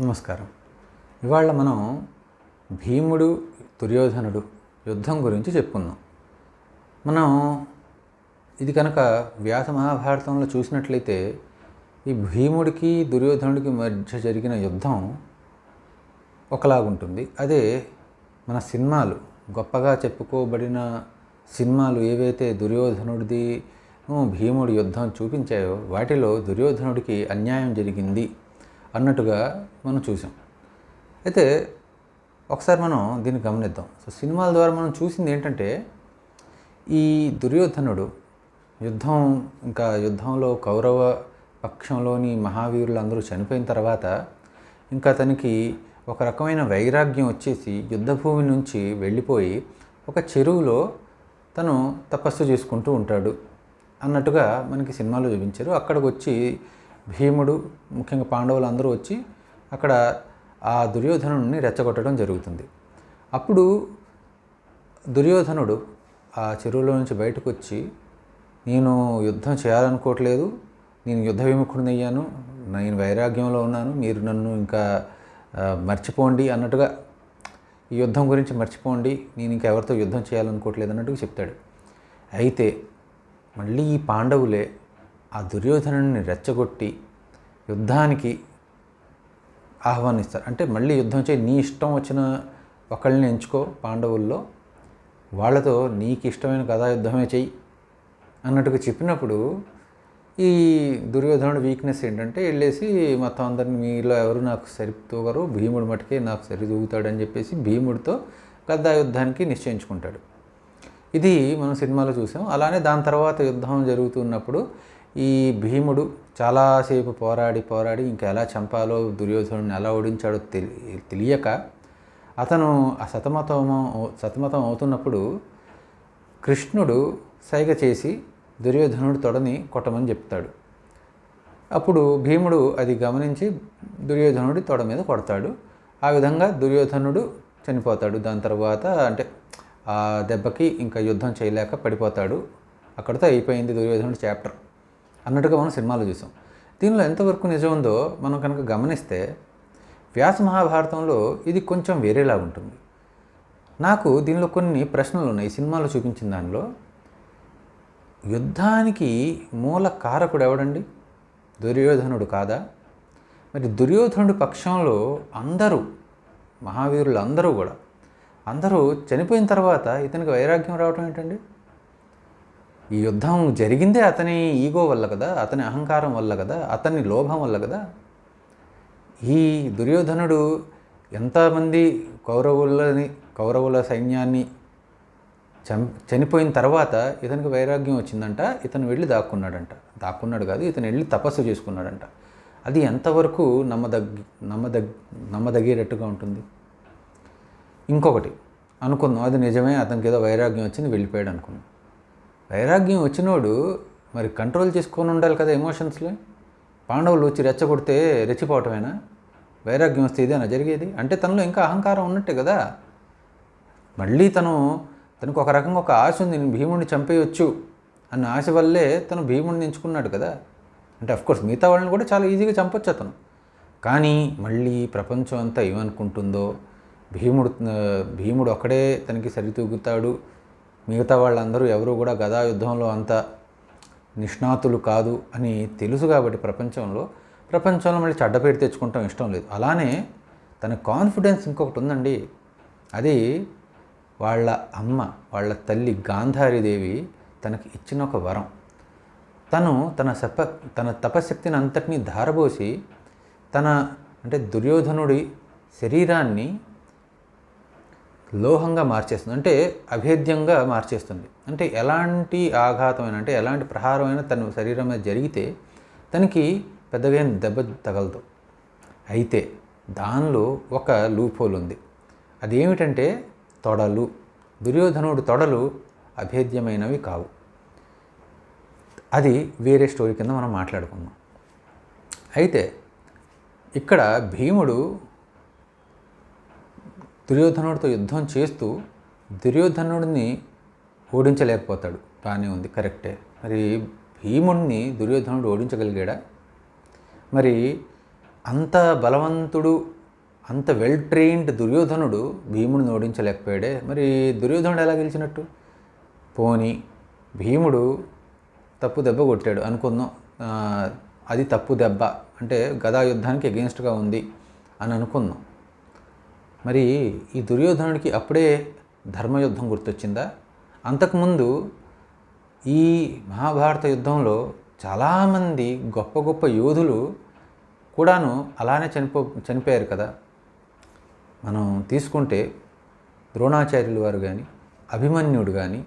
నమస్కారం. ఇవాళ మనం భీముడు దుర్యోధనుడు యుద్ధం గురించి చెప్పుకుందాం. మనం ఇది కనుక వ్యాస మహాభారతంలో చూసినట్లయితే ఈ భీముడికి దుర్యోధనుడికి మధ్య జరిగిన యుద్ధం ఒకలాగుంటుంది అదే మన సినిమాలు గొప్పగా చెప్పుకోబడిన సినిమాలు ఏవైతే దుర్యోధనుడిది భీముడి యుద్ధం చూపించాయో వాటిలో దుర్యోధనుడికి అన్యాయం జరిగింది. అన్నట్టుగా మనం చూసాం. అయితే ఒకసారి మనం దీన్ని గమనిద్దాం. సో సినిమాల ద్వారా మనం చూసింది ఏంటంటే ఈ దుర్యోధనుడు యుద్ధం ఇంకా యుద్ధంలో కౌరవ పక్షంలోని మహావీరులందరూ చనిపోయిన తర్వాత ఇంకా అతనికి ఒక రకమైన వైరాగ్యం వచ్చేసి యుద్ధభూమి నుంచి వెళ్ళిపోయి ఒక చెరువులో తను తపస్సు చేసుకుంటూ ఉంటాడు అన్నట్టుగా మనకి సినిమాలో చూపించారు. అక్కడికి వచ్చి భీముడు ముఖ్యంగా పాండవులు అందరూ వచ్చి అక్కడ ఆ దుర్యోధనుడిని రెచ్చగొట్టడం జరుగుతుంది. అప్పుడు దుర్యోధనుడు ఆ చెరువులో నుంచి బయటకు వచ్చి నేను యుద్ధం చేయాలనుకోవట్లేదు నేను యుద్ధ విముఖుడిని అయ్యాను నేను వైరాగ్యంలో ఉన్నాను మీరు నన్ను ఇంకా మర్చిపోండి అన్నట్టుగా ఈ యుద్ధం గురించి మర్చిపోండి నేను ఇంకెవరితో యుద్ధం చేయాలనుకోవట్లేదు అన్నట్టుగా చెప్తాడు. అయితే మళ్ళీ ఈ పాండవులే ఆ దుర్యోధనుని రెచ్చగొట్టి యుద్ధానికి ఆహ్వానిస్తారు. అంటే మళ్ళీ యుద్ధం చేయి నీ ఇష్టం వచ్చిన ఒకళ్ళని ఎంచుకో పాండవుల్లో వాళ్ళతో నీకు ఇష్టమైన కథా యుద్ధమే చెయ్యి అన్నట్టుగా చెప్పినప్పుడు ఈ దుర్యోధనుడు వీక్నెస్ ఏంటంటే వెళ్ళేసి మొత్తం అందరిని మీలో ఎవరు నాకు సరితూగరు భీముడు మటుకే నాకు సరిదూగుతాడని చెప్పేసి భీముడితో గద్దా యుద్ధానికి నిశ్చయించుకుంటాడు. ఇది మనం సినిమాలో చూసాం. అలానే దాని తర్వాత యుద్ధం జరుగుతున్నప్పుడు ఈ భీముడు చాలాసేపు పోరాడి పోరాడి ఇంకా ఎలా చంపాలో దుర్యోధనుడిని ఎలా ఓడించాడో తెలి తెలియక అతను ఆ సతమతం సతమతం అవుతున్నప్పుడు కృష్ణుడు సైగ చేసి దుర్యోధనుడు తొడని కొట్టమని చెప్తాడు. అప్పుడు భీముడు అది గమనించి దుర్యోధనుడి తొడ మీద కొడతాడు. ఆ విధంగా దుర్యోధనుడు చనిపోతాడు. దాని తర్వాత అంటే ఆ దెబ్బకి ఇంకా యుద్ధం చేయలేక పడిపోతాడు. అక్కడితో అయిపోయింది దుర్యోధనుడి చాప్టర్. అన్నట్టుగా మనం సినిమాలు చూసాం. దీనిలో ఎంతవరకు నిజం ఉందో మనం కనుక గమనిస్తే వ్యాస మహాభారతంలో ఇది కొంచెం వేరేలా ఉంటుంది. నాకు దీనిలో కొన్ని ప్రశ్నలు ఉన్నాయి. సినిమాలో చూపించిన దానిలో యుద్ధానికి మూల కారకుడు ఎవడండి? దుర్యోధనుడు కాదా? మరి దుర్యోధనుడి పక్షంలో అందరూ మహావీరులు అందరూ కూడా అందరూ చనిపోయిన తర్వాత ఇతనికి వైరాగ్యం రావటం ఏంటండి? ఈ యుద్ధం జరిగిందే అతని ఈగో వల్ల కదా అతని అహంకారం వల్ల కదా అతని లోభం వల్ల కదా? ఈ దుర్యోధనుడు ఎంతమంది కౌరవులని కౌరవుల సైన్యాన్ని చం చనిపోయిన తర్వాత ఇతనికి వైరాగ్యం వచ్చిందంట ఇతను వెళ్ళి దాక్కున్నాడంట. దాక్కున్నాడు కాదు ఇతను వెళ్ళి తపస్సు చేసుకున్నాడంట. అది ఎంతవరకు నమ్మదగ్ నమ్మదగ్ నమ్మదగేటట్టుగా ఉంటుంది? ఇంకొకటి అనుకుందాం అది నిజమే అతనికి ఏదో వైరాగ్యం వచ్చింది వెళ్ళిపోయాడు అనుకున్నాం వైరాగ్యం వచ్చినోడు మరి కంట్రోల్ చేసుకొని ఉండాలి కదా ఎమోషన్స్లో పాండవులు వచ్చి రెచ్చగొడితే రెచ్చిపోవటమేనా? వైరాగ్యం వస్తే ఇదేనా జరిగేది? అంటే తనలో ఇంకా అహంకారం ఉన్నట్టే కదా. మళ్ళీ తను తనకు ఒక రకంగా ఒక ఆశ ఉంది నేను భీముడిని చంపేయొచ్చు అన్న ఆశ వల్లే తను భీముడిని ఎంచుకున్నాడు కదా. అంటే అఫ్కోర్స్ మిగతా వాళ్ళని కూడా చాలా ఈజీగా చంపొచ్చు అతను. కానీ మళ్ళీ ప్రపంచం అంతా ఏమనుకుంటుందో భీముడు భీముడు ఒక్కడే తనకి సరితూగుతాడు. మిగతా వాళ్ళందరూ ఎవరు కూడా గదా యుద్ధంలో అంత నిష్ణాతులు కాదు అని తెలుసు కాబట్టి ప్రపంచంలో ప్రపంచంలో మళ్ళీ చెడ్డ పేరు తెచ్చుకుంటాం ఇష్టం లేదు. అలానే తన కాన్ఫిడెన్స్ ఇంకొకటి ఉందండి. అది వాళ్ళ అమ్మ వాళ్ళ తల్లి గాంధారీదేవి తనకి ఇచ్చిన ఒక వరం. తను తన సప తన తపశక్తిని అంతటినీ ధారబోసి తన అంటే దుర్యోధనుడి శరీరాన్ని లోహంగా మార్చేస్తుంది. అంటే అభేద్యంగా మార్చేస్తుంది. అంటే ఎలాంటి ఆఘాతమైన అంటే ఎలాంటి ప్రహారమైన తన శరీరం మీద జరిగితే తనకి పెద్దగా ఏం దెబ్బ తగలదు. అయితే దానిలో ఒక లూపోల్ ఉంది. అదేమిటంటే తొడలు. దుర్యోధనుడు తొడలు అభేద్యమైనవి కావు. అది వేరే స్టోరీ కింద మనం మాట్లాడుకుందాం. అయితే ఇక్కడ భీముడు దుర్యోధనుడితో యుద్ధం చేస్తూ దుర్యోధనుడిని ఓడించలేకపోతాడు. బాగానే ఉంది కరెక్టే. మరి భీముడిని దుర్యోధనుడు ఓడించగలిగాడా? మరి అంత బలవంతుడు అంత వెల్ ట్రైన్డ్ దుర్యోధనుడు భీముడిని ఓడించలేకపోయాడే. మరి దుర్యోధనుడు ఎలా గెలిచినట్టు? పోని భీముడు తప్పు దెబ్బ కొట్టాడు అనుకుందాం. అది తప్పు దెబ్బ. అంటే గదా యుద్ధానికి ఎగెన్స్ట్గా ఉంది అని అనుకుందాం. మరి ఈ దుర్యోధనుడికి అప్పుడే ధర్మయుద్ధం గుర్తొచ్చిందా? అంతకుముందు ఈ మహాభారత యుద్ధంలో చాలామంది గొప్ప గొప్ప యోధులు కూడాను అలానే చనిపో చనిపోయారు కదా. మనం తీసుకుంటే ద్రోణాచార్యులు వారు కానీ అభిమన్యుడు కానీ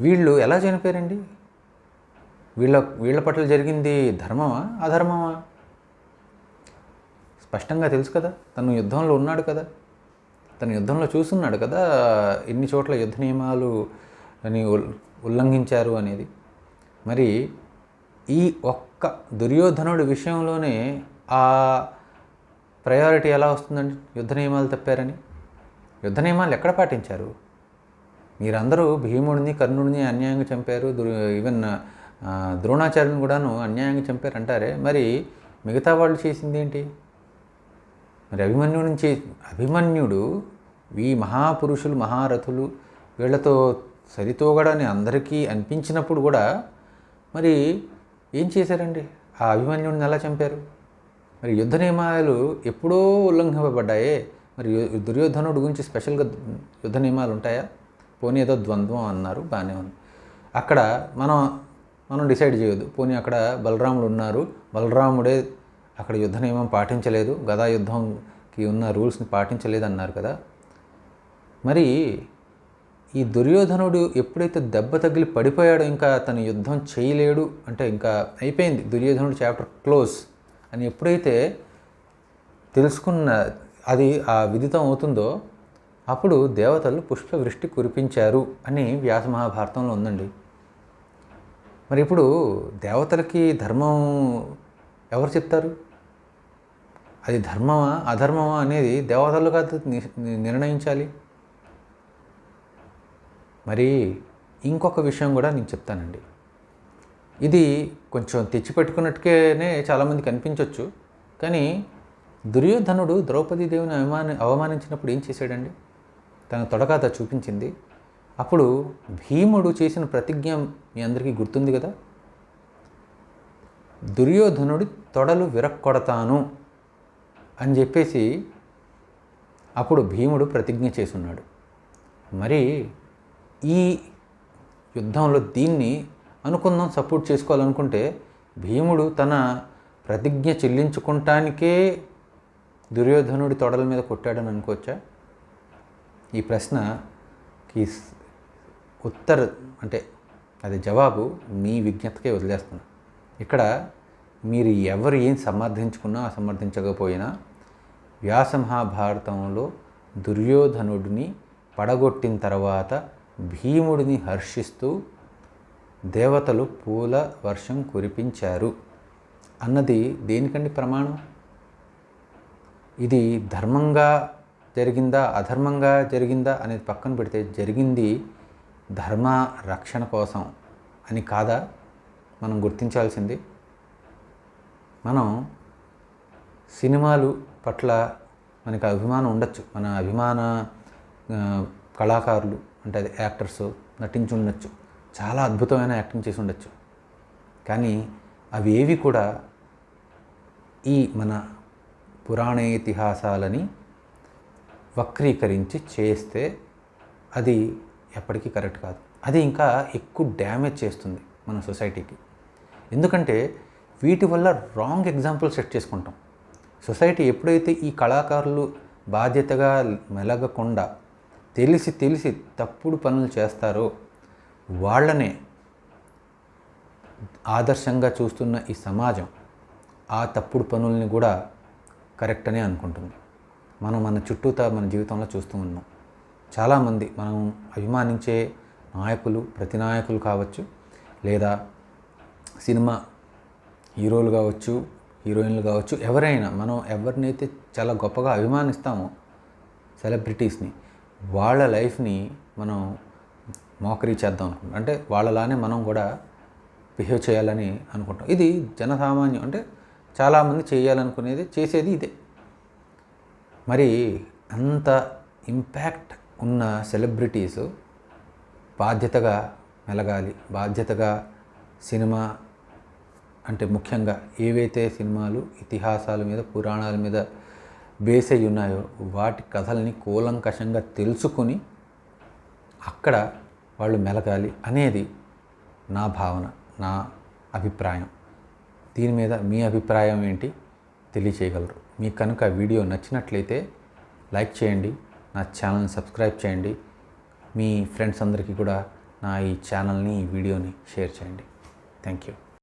వీళ్ళు ఎలా చనిపోయారండి? వీళ్ళ వీళ్ళ పట్ల జరిగింది ధర్మమా అధర్మమా? స్పష్టంగా తెలుసు కదా తను యుద్ధంలో ఉన్నాడు కదా. తను యుద్ధంలో చూస్తున్నాడు కదా ఇన్ని చోట్ల యుద్ధ నియమాలు అని ఉల్- ఉల్లంఘించారు అనేది. మరి ఈ ఒక్క దుర్యోధనుడి విషయంలోనే ఆ ప్రయారిటీ ఎలా వస్తుందండి? యుద్ధ నియమాలు తప్పారని. యుద్ధ నియమాలు ఎక్కడ పాటించారు? మీరందరూ భీముడిని కర్ణుడిని అన్యాయంగా చంపారు ఈవెన్ ద్రోణాచార్యుని కూడాను అన్యాయంగా చంపారు అంటారే మరి మిగతా వాళ్ళు చేసింది ఏంటి? మరి అభిమన్యుడి నుంచి అభిమన్యుడు ఈ మహాపురుషులు మహారథులు వీళ్ళతో సరితోగడని అందరికీ అనిపించినప్పుడు కూడా మరి ఏం చేశారండి? ఆ అభిమన్యుడిని ఎలా చంపారు? మరి యుద్ధ నియమాలు ఎప్పుడో ఉల్లంఘింపబడ్డాయే. మరి దుర్యోధనుడు దుర్యోధనుడి గురించి స్పెషల్గా యుద్ధ నియమాలు ఉంటాయా? పోనీ ఏదో ద్వంద్వం అన్నారు బాగానే ఉంది. అక్కడ మనం మనం డిసైడ్ చేయొద్దు. పోనీ అక్కడ బలరాముడు ఉన్నారు. బలరాముడే అక్కడ యుద్ధ నియమం పాటించలేదు. గదా యుద్ధంకి ఉన్న రూల్స్ని పాటించలేదు అన్నారు కదా. మరి ఈ దుర్యోధనుడు ఎప్పుడైతే దెబ్బ తగిలి పడిపోయాడో ఇంకా తను యుద్ధం చేయలేడు అంటే ఇంకా అయిపోయింది. దుర్యోధనుడు చాప్టర్ క్లోజ్ అని ఎప్పుడైతే తెలుసుకున్న అది ఆ విదితం అవుతుందో అప్పుడు దేవతలు పుష్పవృష్టి కురిపించారు అని వ్యాస మహాభారతంలో ఉందండి. మరి ఇప్పుడు దేవతలకి ధర్మం ఎవరు చెప్తారు? అది ధర్మమా అధర్మమా అనేది దేవతలు కాదు ని- నిర్ణయించాలి. మరి ఇంకొక విషయం కూడా నేను చెప్తానండి. ఇది కొంచెం తెచ్చిపెట్టుకున్నట్టుగానే చాలామందికి అనిపించవచ్చు కానీ దుర్యోధనుడు ద్రౌపదీదేవిని అవమాని అవమానించినప్పుడు ఏం చేశాడండి? తన తొడగాత చూపించింది. అప్పుడు భీముడు చేసిన ప్రతిజ్ఞ మీ అందరికీ గుర్తుంది కదా? దుర్యోధనుడి తొడలు విరక్కొడతాను. అని చెప్పేసి అప్పుడు భీముడు ప్రతిజ్ఞ చేసున్నాడు మరి ఈ యుద్ధంలో దీన్ని అనుకుందాం సపోర్ట్ చేసుకోవాలనుకుంటే భీముడు తన ప్రతిజ్ఞ చెల్లించుకుంటానికే దుర్యోధనుడి తొడల మీద కొట్టాడని అనుకోవచ్చా? ఈ ప్రశ్నకి ఉత్తర్ ఉత్తర అంటే అది జవాబు మీ విజ్ఞతకే వదిలేస్తున్నా. ఇక్కడ మీరు ఎవరు ఏం సమర్థించుకున్నా సమర్థించకపోయినా వ్యాస మహాభారతంలో దుర్యోధనుడిని పడగొట్టిన తర్వాత భీముడిని హర్షిస్తూ దేవతలు పూల వర్షం కురిపించారు. అన్నది దేనికండి ప్రమాణం? ఇది ధర్మంగా జరిగిందా అధర్మంగా జరిగిందా అనేది పక్కన పెడితే జరిగింది ధర్మ రక్షణ కోసం అని కాదా? మనం గుర్తించాల్సింది. మనం సినిమాలు పట్ల మనకి అభిమానం ఉండొచ్చు. మన అభిమాన కళాకారులు అంటే అది యాక్టర్స్ నటించి ఉండొచ్చు. చాలా అద్భుతమైన యాక్టింగ్ చేసి ఉండొచ్చు. కానీ అవి ఏవి కూడా ఈ మన పురాణ ఇతిహాసాలని వక్రీకరించి చేస్తే అది ఎప్పటికీ కరెక్ట్ కాదు. అది ఇంకా ఎక్కువ డ్యామేజ్ చేస్తుంది మన సొసైటీకి. ఎందుకంటే వీటి వల్ల రాంగ్ ఎగ్జాంపుల్ సెట్ చేసుకుంటాం. సొసైటీ ఎప్పుడైతే ఈ కళాకారులు బాధ్యతగా మెలగకుండా తెలిసి తెలిసి తప్పుడు పనులు చేస్తారో వాళ్ళనే ఆదర్శంగా చూస్తున్న ఈ సమాజం ఆ తప్పుడు పనుల్ని కూడా కరెక్ట్ అనే అనుకుంటుంది. మనం మన చుట్టూతా మన జీవితంలో చూస్తూ ఉన్నాం. చాలామంది మనం అభిమానించే నాయకులు ప్రతి నాయకులు కావచ్చు లేదా సినిమా హీరోలు కావచ్చు హీరోయిన్లు కావచ్చు ఎవరైనా మనం ఎవరినైతే చాలా గొప్పగా అభిమానిస్తామో సెలబ్రిటీస్ని వాళ్ళ లైఫ్ని మనం మోకరీ చేద్దాం అనుకుంటాం అంటే వాళ్ళలానే మనం కూడా బిహేవ్ చేయాలని అనుకుంటాం ఇది జనసామాన్యం అంటే చాలామంది చేయాలనుకునేది చేసేది ఇదే. మరి అంత ఇంపాక్ట్ ఉన్న సెలబ్రిటీస్ బాధ్యతగా మెలగాలి బాధ్యతగా సినిమా అంటే ముఖ్యంగా ఏవైతే సినిమాలు ఇతిహాసాల మీద పురాణాల మీద బేస్ అయి ఉన్నాయో వాటి కథల్ని కూలంకషంగా తెలుసుకుని అక్కడ వాళ్ళు మెలగాలి అనేది నా భావన నా అభిప్రాయం. దీని మీద మీ అభిప్రాయం ఏంటి తెలియచేయగలరు. మీకు కనుక వీడియో నచ్చినట్లయితే లైక్ చేయండి నా ఛానల్ని సబ్స్క్రైబ్ చేయండి మీ ఫ్రెండ్స్ అందరికీ కూడా నా ఈ ఛానల్ని ఈ వీడియోని షేర్ చేయండి. Thank you.